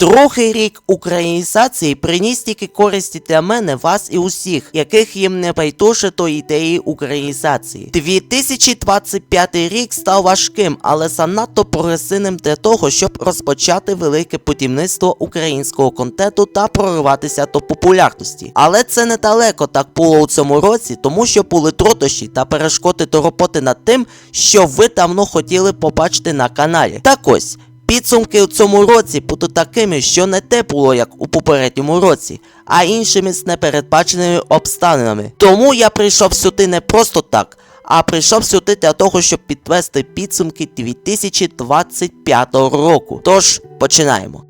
Другий рік українізації приніс тільки користі для мене, вас і усіх, яких їм не байдуже до ідеї українізації. 2025 рік став важким, але занадто прогресивним для того, щоб розпочати велике будівництво українського контенту та прориватися до популярності. Але це недалеко так було у цьому році, тому що були труднощі та перешкоди до роботи над тим, що ви давно хотіли побачити на каналі. Так ось. Підсумки у цьому році будуть такими, що не те було, як у попередньому році, а іншими з непередбаченими обставинами. Тому я прийшов сюди не просто так, а прийшов сюди для того, щоб підвести підсумки 2025 року. Тож починаємо.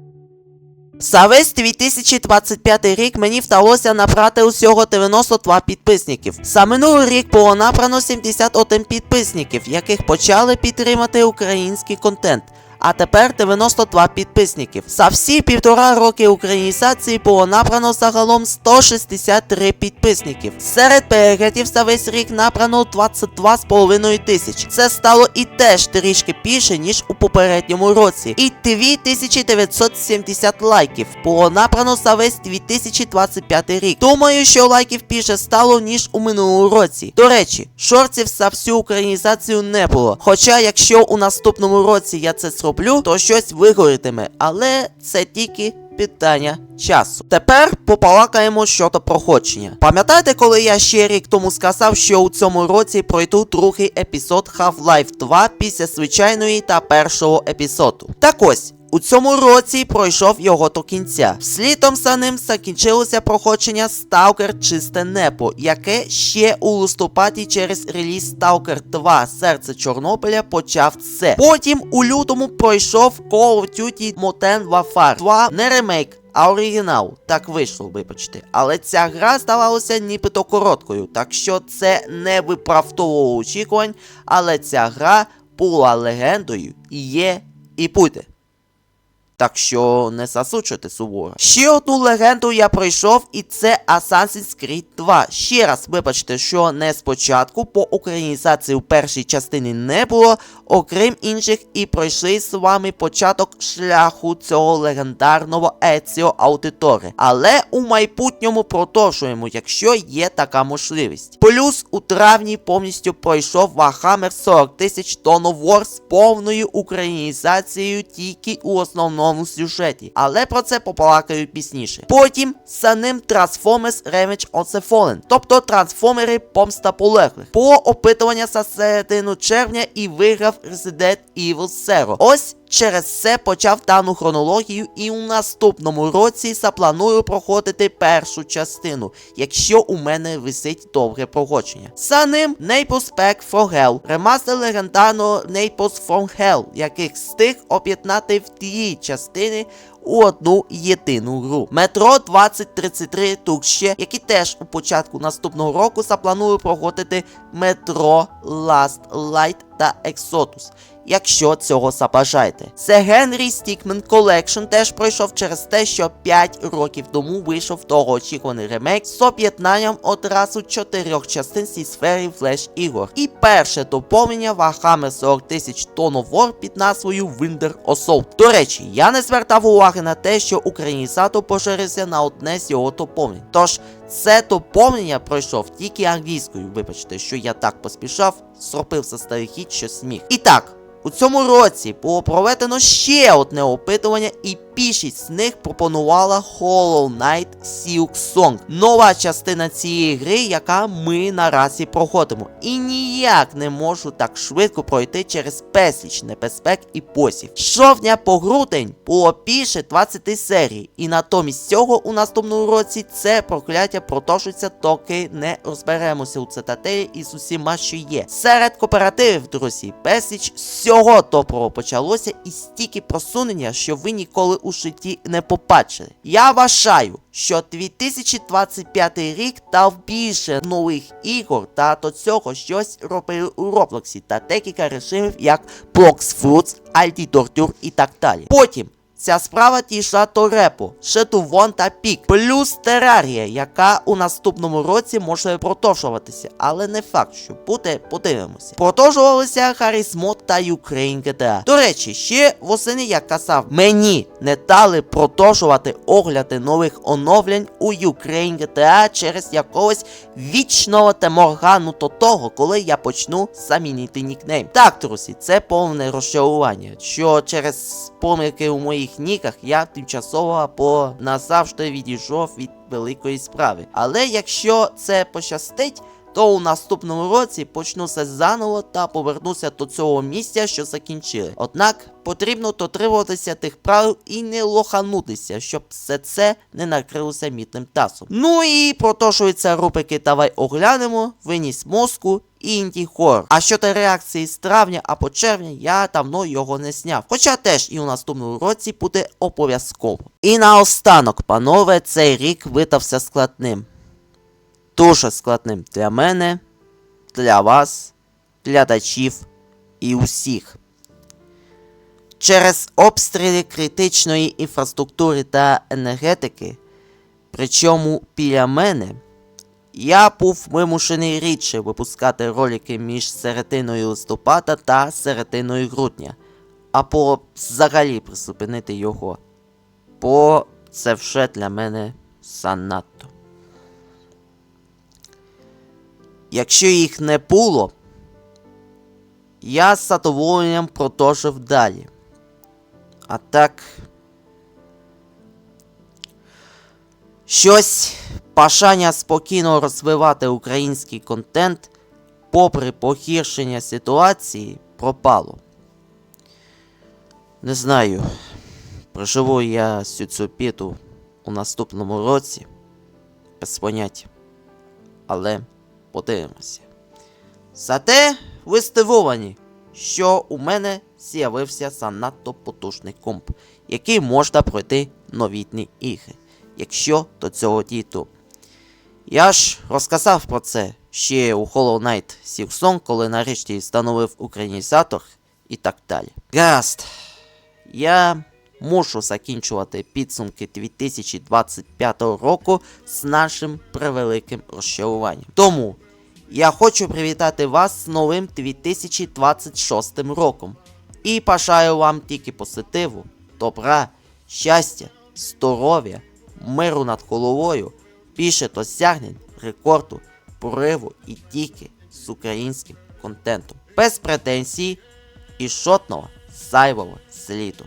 За весь 2025 рік мені вдалося набрати усього 92 підписників. За минулий рік було набрано 71 підписників, яких почали підтримати український контент. А тепер 92 підписників. За всі півтора роки українізації було набрано загалом 163 підписників. Серед переглядів за весь рік набрано 22,5 тисяч. Це стало і теж трішки більше, ніж у попередньому році. І 2970 лайків було набрано за весь 2025 рік. Думаю, що лайків більше стало, ніж у минулому році. До речі, шортів за всю українізацію не було. Хоча, якщо у наступному році я це зроблю, то щось вигорітиме. Але це тільки питання часу. Тепер попалакаємо щодо проходження. Пам'ятаєте, коли я ще рік тому сказав, що у цьому році пройду другий епізод Half-Life 2 після звичайної та першого епізоду? Так ось. У цьому році пройшов його до кінця. Слідом за ним закінчилося проходження Stalker Чисте Небо, яке ще у листопаді через реліз Stalker 2 Серце Чорнобиля почав це. Потім у лютому пройшов Call of Duty Modern Warfare 2, не ремейк. А оригінал так вийшло, вибачте. Але ця гра здавалася нібито короткою, так що це не виправдовувало очікувань, але ця гра була легендою і є, і буде. Так що не засуджуйте суворо. Ще одну легенду я пройшов, і це Assassin's Creed 2. Ще раз вибачте, що не спочатку, по українізації у першій частині не було, окрім інших, і пройшли з вами початок шляху цього легендарного Еціо Аудитори. Але у майбутньому продовжуємо, якщо є така можливість. Плюс у травні повністю пройшов Warhammer 40 тисяч War з повною українізацією тільки у основному сюжеті. Але про це побалакаю пізніше. Потім за ним Transformers Revenge of the Fallen, тобто трансформери помста полеглих. Було опитування за середину червня і виграв Resident Evil Zero. Ось Через це почав дану хронологію і у наступному році запланую проходити першу частину, якщо у мене висить довге проходження. За ним Naples Back from Hell, ремастер легендарного Naples from Hell, яких встиг об'єднати в дві частини у одну єдину гру. Метро 2033 тут ще, які теж у початку наступного року запланують проходити Метро Last Light та Exodus. Якщо цього забажаєте. Це Генрі Стікмен Collection теж пройшов через те, що 5 років тому вийшов довгоочікуваний ремейк з об'єднанням одразу чотирьох частин зі сфери флеш ігор. І перше доповнення Warhammer 40 тисяч of War під назвою Winter Assault. До речі, я не звертав уваги на те, що українізатор поширився на одне з його доповнень. Тож це доповнення пройшов тільки англійською. Вибачте, що я так поспішав, зробив заздалегідь, що сміх. І так. У цьому році було проведено ще одне опитування, і більшість з них пропонувала Hollow Knight Silk. Нова частина цієї гри, яка ми наразі проходимо. І ніяк не можу так швидко пройти через безліч небезпек і посів. З жовтня по грудень було більше 20 серій, і натомість цього у наступному році це прокляття продовжується, доки не розберемося у цитателі із усіма, що є. Серед кооперативів, друзі, безліч всього доброго почалося і стільки просунення, що ви ніколи у житті не побачили. Я вважаю, що 2025 рік дав більше нових ігор та до цього щось робили у Роблоксі та декілька режимів, як Blox Fruits, Aldi Torture і так далі. Потім. Ця справа дійшла до репу, Шетувон та Пік, плюс Терарія, яка у наступному році може продовжуватися, але не факт, що буде, подивимося. Продовжувалися Харісмод та Ukraine GTA. До речі, ще восени я казав, мені не дали продовжувати огляди нових оновлень у Ukraine GTA через якогось вічного теморгану до того, коли я почну замінити нікнейм. Так, друзі, це повне розчарування, що через помилки у моїх ніках я тимчасово або назавжди відійшов від великої справи. Але якщо це пощастить, то у наступному році почну заново та повернуся до цього місця, що закінчили. Однак потрібно дотримуватися тих правил і не лоханутися, щоб все це не накрилося мітним тасом. Ну і продовжуються рубрики Давай оглянемо, виніс мозку інді хор. А щодо реакції з травня або червня, я давно його не сняв. Хоча теж і у наступному році буде обов'язково. І наостанок, панове, цей рік видався складним дуже складним для мене, для вас, глядачів і усіх. Через обстріли критичної інфраструктури та енергетики, причому біля мене, я був вимушений рідше випускати ролики між серединою листопада та серединою грудня, або взагалі призупинити його, бо це вже для мене занадто. Якщо їх не було, я з задоволенням продовжив далі. А так. Щось бажання спокійно розвивати український контент, попри погіршення ситуації, пропало. Не знаю, проживу я всю цю біду у наступному році без поняття. Але подивимося. Зате ви здивовані, що у мене з'явився занадто потужний комп, який можна пройти новітні ігри, якщо до цього дійду. Я ж розказав про це ще у Hollow Knight Silksong, коли нарешті встановив українізатор і так далі. Гаразд. Я мушу закінчувати підсумки 2025 року з нашим превеликим розчаруванням. Тому я хочу привітати вас з новим 2026 роком і бажаю вам тільки позитиву, добра, щастя, здоров'я, миру над головою, більше досягнень, рекорду, пориву і тільки з українським контентом. Без претензій і жодного зайвого сліду.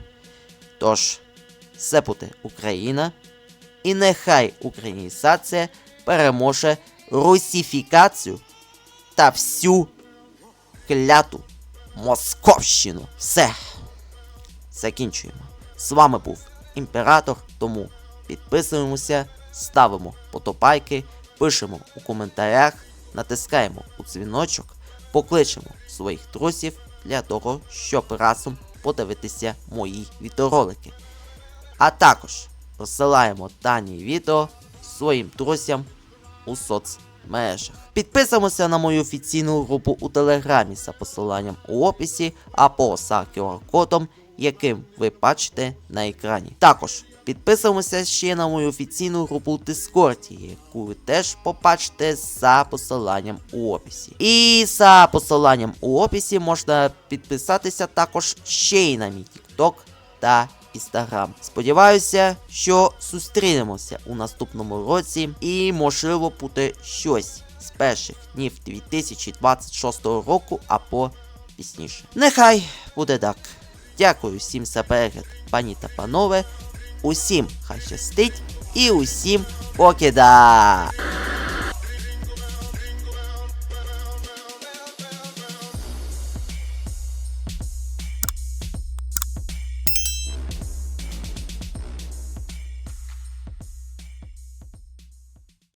Тож, все буде Україна, і нехай українізація переможе русифікацію та всю кляту Московщину. Все. Закінчуємо. З вами був імператор, тому підписуємося, ставимо подобайки, пишемо у коментарях, натискаємо у дзвіночок, покличемо своїх друзів для того, щоб разом подивитися мої відеоролики. А також розсилаємо дані відео своїм друзям у соцмережах. Підписуємося на мою офіційну групу у Телеграмі за посиланням у описі або за QR-кодом, яким ви бачите на екрані. Також підписуємося ще на мою офіційну групу у Дискорді, яку ви теж побачите за посиланням у описі. І за посиланням у описі можна підписатися також ще й на мій TikTok та Instagram. Сподіваюся, що зустрінемося у наступному році і можливо буде щось з перших днів 2026 року або пізніше. Нехай буде так. Дякую всім за перегляд, пані та панове. Усім хай щастить і усім покида!